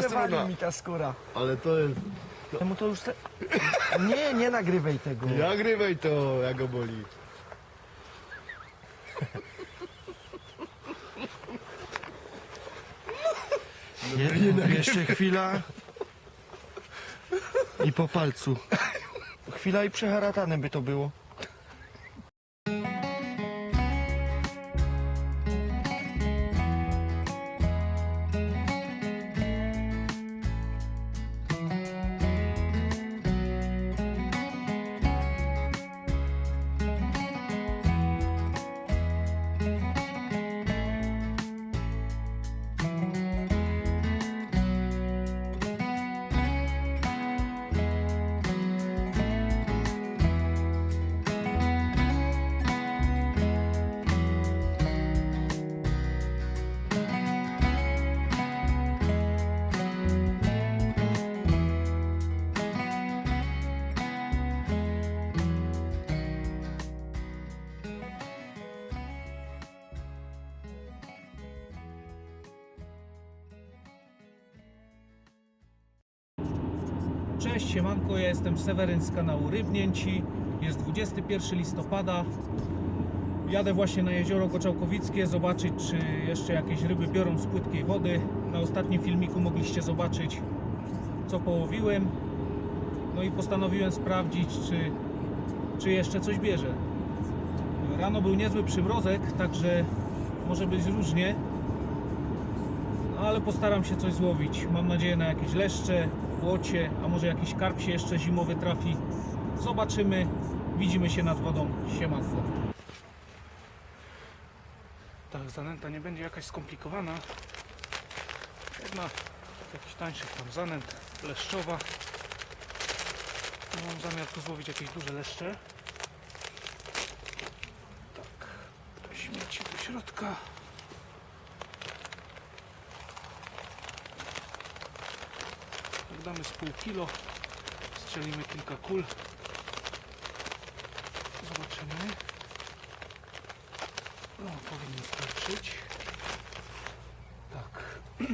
Strona. mi ta skóra. Ale to jest... Temu to już... Te... Nie, nie nagrywaj tego. Nagrywaj to, jak go boli. Je, jeszcze chwila. I po palcu. Chwila i przeharatane by to było. Cześć, siemanko, ja jestem Seweryn z kanału Rybnięci. Jest 21 listopada. Jadę właśnie na jezioro Koczałkowickie zobaczyć, czy jeszcze jakieś ryby biorą z płytkiej wody. Na ostatnim filmiku mogliście zobaczyć, co połowiłem. No i postanowiłem sprawdzić, czy, czy jeszcze coś bierze. Rano był niezły przymrozek, także może być różnie. Ale postaram się coś złowić. Mam nadzieję na jakieś leszcze, łocie, a może jakiś karp się jeszcze zimowy trafi. Zobaczymy. Widzimy się nad wodą. Siemanko. Tak, zanęta nie będzie jakaś skomplikowana. Jedna z jakichś tańszych tam zanęt leszczowa. No, Mam zamiar tu złowić jakieś duże leszcze. Tak, to śmieci do środka. Damy z pół kilo, strzelimy kilka kul. Zobaczymy. No, powinno starczyć. Tak.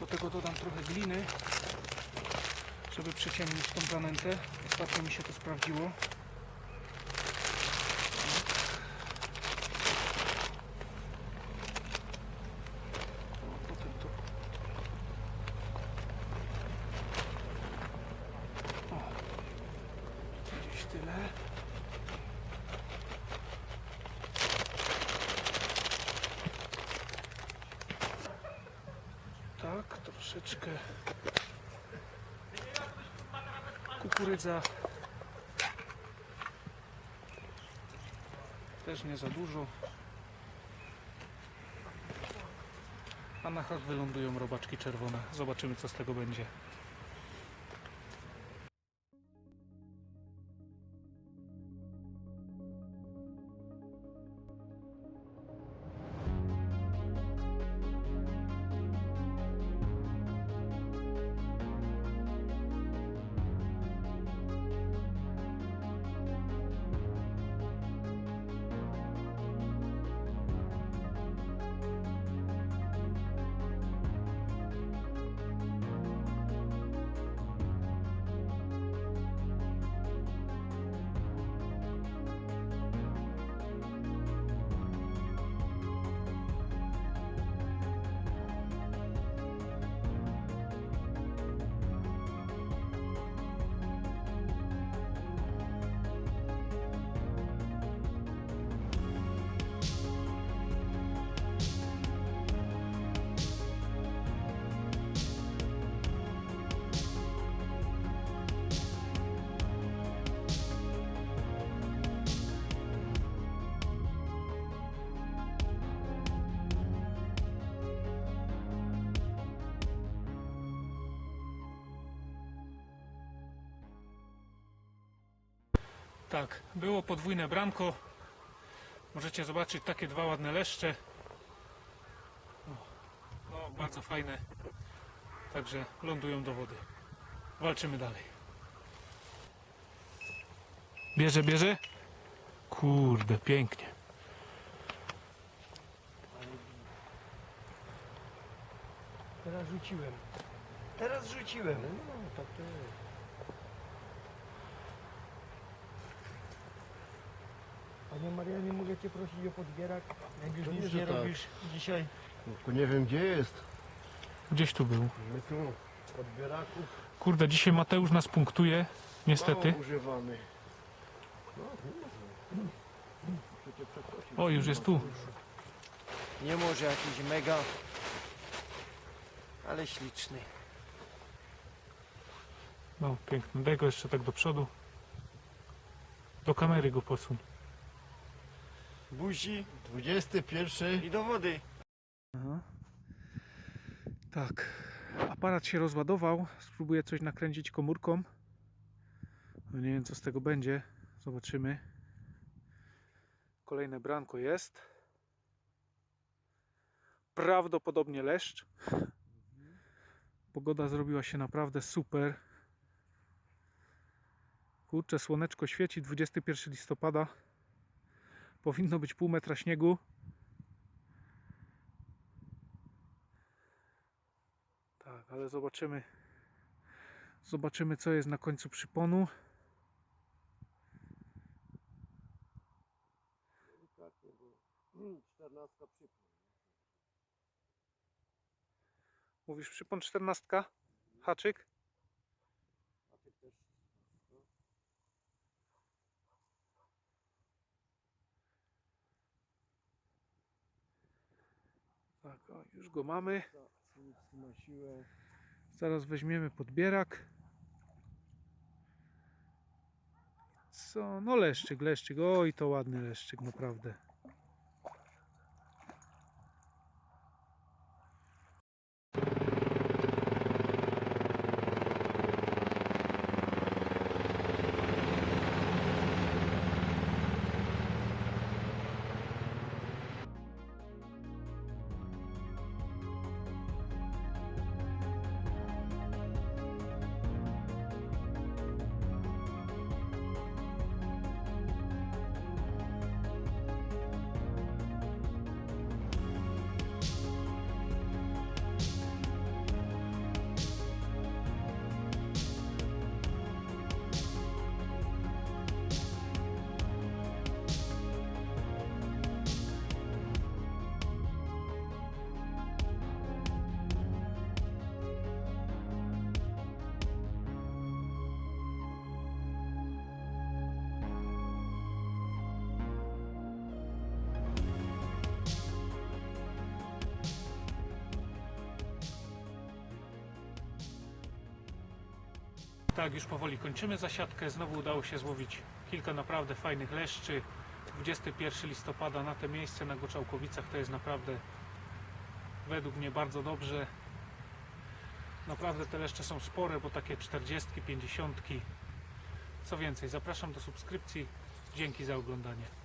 Do tego dodam trochę gliny, żeby przyciemnić tą zanętę. Ostatnio mi się to sprawdziło. O, Potem to Gdzieś tyle. Tak, troszeczkę kukurydza. Też nie za dużo. A na hach wylądują robaczki czerwone. Zobaczymy co z tego będzie. Tak, było podwójne bramko. Możecie zobaczyć takie dwa ładne leszcze. No, bardzo fajne. Także lądują do wody. Walczymy dalej. Bierze, bierze? Kurde, pięknie. Teraz rzuciłem. Teraz rzuciłem. No, tak to jest. Panie Marianie, mogę Cię prosić o podbierak? Jak już Pewnie, nic że nie tak. robisz dzisiaj. No, tylko nie wiem gdzie jest. Gdzieś tu był. My tu podbieraków Kurde, dzisiaj Mateusz nas punktuje, niestety. mało używamy. No. O, już jest tu. Nie może jakiś mega, ale śliczny. No, piękny. Daj go jeszcze tak do przodu. Do kamery go posuń. Buzi 21. i do wody. Tak. Aparat się rozładował. Spróbuję coś nakręcić komórką. No nie wiem co z tego będzie. Zobaczymy. Kolejne branko jest. Prawdopodobnie leszcz. Pogoda zrobiła się naprawdę super. Kurczę, słoneczko świeci. 21 listopada. Powinno być pół metra śniegu. Tak, ale zobaczymy. Zobaczymy, co jest na końcu przyponu. Delikatnie, bo 14 przypół. Mówisz przypon 14? Haczyk? A ty też. no. Tak, o, już go mamy. Zaraz weźmiemy podbierak. Co? No leszczyk, leszczyk. Oj, to ładny leszczyk, naprawdę. Tak, już powoli kończymy zasiadkę. Znowu udało się złowić kilka naprawdę fajnych leszczy. 21 listopada na te miejsce na Goczałkowicach to jest naprawdę według mnie bardzo dobrze. Naprawdę te leszcze są spore, bo takie 40, 50. Co więcej, zapraszam do subskrypcji. Dzięki za oglądanie.